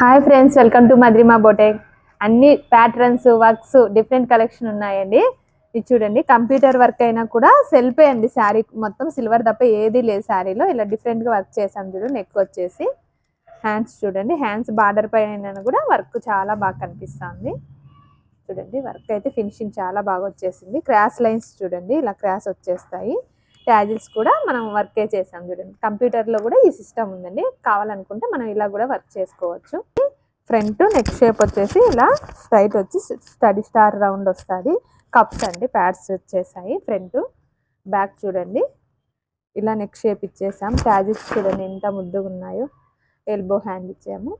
Hi friends welcome to Madhrima boutique అన్ని patterns works different collection ఉన్నాయండి. ఇది చూడండి కంప్యూటర్ వర్క్ అయినా కూడా సెల్ఫే అండి శారీ. మొత్తం సిల్వర్ తప్ప ఏది లేదు శారీలో. ఇలా డిఫరెంట్గా వర్క్ చేసాం చూడండి నెక్ వచ్చేసి. హ్యాండ్స్ చూడండి హ్యాండ్స్ బార్డర్ పైన కూడా వర్క్ చాలా బాగా కనిపిస్తుంది. చూడండి వర్క్ అయితే ఫినిషింగ్ చాలా బాగా వచ్చేసింది. క్రాస్ లైన్స్ చూడండి ఇలా క్రాస్ వచ్చేస్తాయి. ట్యాజిల్స్ కూడా మనం వర్కే చేసాం చూడండి. కంప్యూటర్లో కూడా ఈ సిస్టమ్ ఉందండి. కావాలనుకుంటే మనం ఇలా కూడా వర్క్ చేసుకోవచ్చు. ఫ్రంట్ నెక్ షేప్ వచ్చేసి ఇలా స్ట్రైట్ వచ్చి స్టడీ స్టార్ రౌండ్ వస్తుంది. కప్స్ అండి ప్యాడ్స్ వచ్చేసాయి. ఫ్రంట్ బ్యాక్ చూడండి. ఇలా నెక్ షేప్ ఇచ్చేసాం. ట్యాజిల్స్ చూడండి ఎంత ముద్దుగా ఉన్నాయో. ఎల్బో హ్యాండ్ ఇచ్చాము.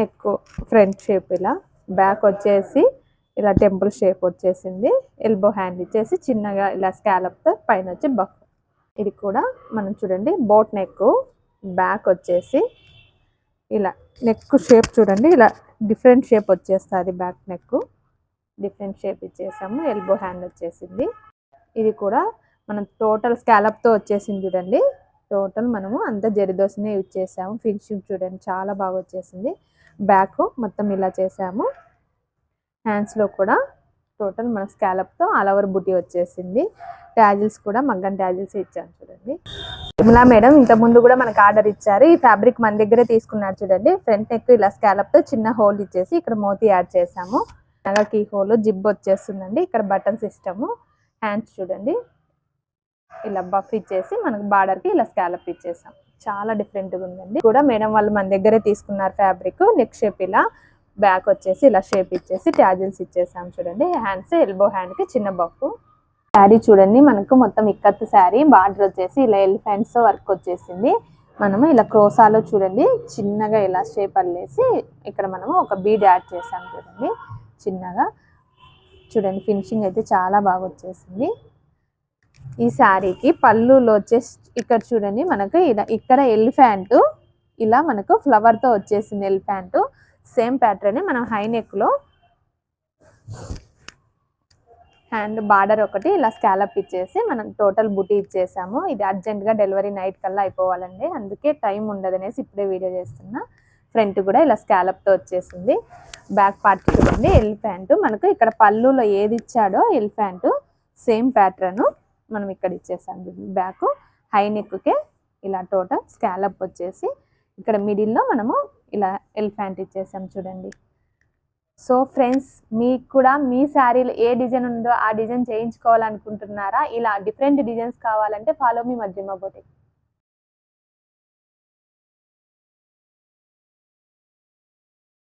నెక్ ఫ్రంట్ షేప్ ఇలా. బ్యాక్ వచ్చేసి ఇలా టెంపుల్ షేప్ వచ్చేసింది. ఎల్బో హ్యాండ్ ఇచ్చేసి చిన్నగా ఇలా స్కాలప్తో పైన వచ్చి బఫ్ ఇది కూడా మనం చూడండి బోట్ నెక్ బ్యాక్ వచ్చేసి ఇలా నెక్ షేప్ చూడండి ఇలా డిఫరెంట్ షేప్ వచ్చేస్తుంది బ్యాక్ నెక్ డిఫరెంట్ షేప్ ఇచ్చేసాము ఎల్బో హ్యాండ్ వచ్చేసింది. ఇది కూడా మనం టోటల్ స్కాలప్తో వచ్చేసింది చూడండి. టోటల్ మనము అంతా జరిదోసనే యూజ్ చేసాము. ఫినిషింగ్ చూడండి చాలా బాగా వచ్చేసింది. బ్యాక్ మొత్తం ఇలా చేసాము. హ్యాండ్స్లో కూడా టోటల్ మన స్కాలప్తో ఆల్ ఓవర్ బుటీ వచ్చేసింది. ట్యాజిల్స్ కూడా మగ్గన్ ట్యాజిల్స్ ఇచ్చాను చూడండి. ఇలా మేడం ఇంతకుముందు ముందు కూడా మనకు ఆర్డర్ ఇచ్చారు. ఈ ఫ్యాబ్రిక్ మన దగ్గరే తీసుకున్నారు చూడండి. ఫ్రంట్ నెక్ ఇలా స్కాలప్తో చిన్న హోల్ ఇచ్చేసి ఇక్కడ మోతీ యాడ్ చేసాము అలాగే కీ హోల్ జిబ్ వచ్చేస్తుందండి. ఇక్కడ బటన్ సిస్టము హ్యాండ్స్ చూడండి. ఇలా బఫ్ ఇచ్చేసి మనకు బార్డర్కి ఇలా స్కాలప్ ఇచ్చేసాం. చాలా డిఫరెంట్గా ఉందండి. కూడా మేడం వాళ్ళు మన దగ్గరే తీసుకున్నారు ఫ్యాబ్రిక్ నెక్ షేప్ ఇలా. బ్యాక్ వచ్చేసి ఇలా షేప్ ఇచ్చేసి ట్యాజిల్స్ ఇచ్చేసాం చూడండి. హ్యాండ్స్ ఎల్బో హ్యాండ్కి చిన్న బఫ్. శారీ చూడండి మనకు మొత్తం ఇక్కత్ శారీ బార్డర్ వచ్చేసి ఇలా ఎలిఫెంట్స్ వర్క్ వచ్చేసింది. మనము ఇలా క్రోసాలో చూడండి చిన్నగా ఇలా షేప్ అల్లేసి ఇక్కడ మనము ఒక బీడ్ యాడ్ చేసాం చూడండి. చిన్నగా. చూడండి ఫినిషింగ్ అయితే చాలా బాగా వచ్చేసింది. ఈ శారీకి పళ్ళులో వచ్చేసి ఇక్కడ చూడండి మనకు ఇలా ఇక్కడ ఎలిఫెంట్ ఇలా మనకు ఫ్లవర్తో వచ్చేసింది ఎలిఫెంట్. సేమ్ ప్యాటర్న్ మనం హై నెక్లో హ్యాండ్ బార్డర్ ఒకటి ఇలా స్కాలప్ ఇచ్చేసి మనం టోటల్ బుటీ ఇచ్చేసాము. ఇది అర్జెంట్గా డెలివరీ నైట్ కల్లా అయిపోవాలండి. అందుకే టైం ఉండదు అనేసి ఇప్పుడే వీడియో చేస్తున్నా. ఫ్రంట్ కూడా ఇలా స్కాలప్తో వచ్చేసింది. బ్యాక్ పార్ట్ చూడండి ఎలిఫెంట్ మనకు ఇక్కడ పళ్ళులో ఏది ఇచ్చాడో ఎలిఫెంట్ సేమ్ ప్యాటర్ను మనం ఇక్కడ ఇచ్చేసాం బ్యాక్ హై నెక్కే ఇలా టోటల్ స్కాలప్ వచ్చేసి ఇక్కడ మిడిల్లో మనము ఇలా ఎలిఫెంట్ ఇచ్చేసాం చూడండి. సో ఫ్రెండ్స్ మీకు కూడా మీ శారీలో ఏ డిజైన్ ఉందో ఆ డిజైన్ చేయించుకోవాలనుకుంటున్నారా? ఇలా డిఫరెంట్ డిజైన్స్ కావాలంటే ఫాలో మీ మధ్యమ బొటిక్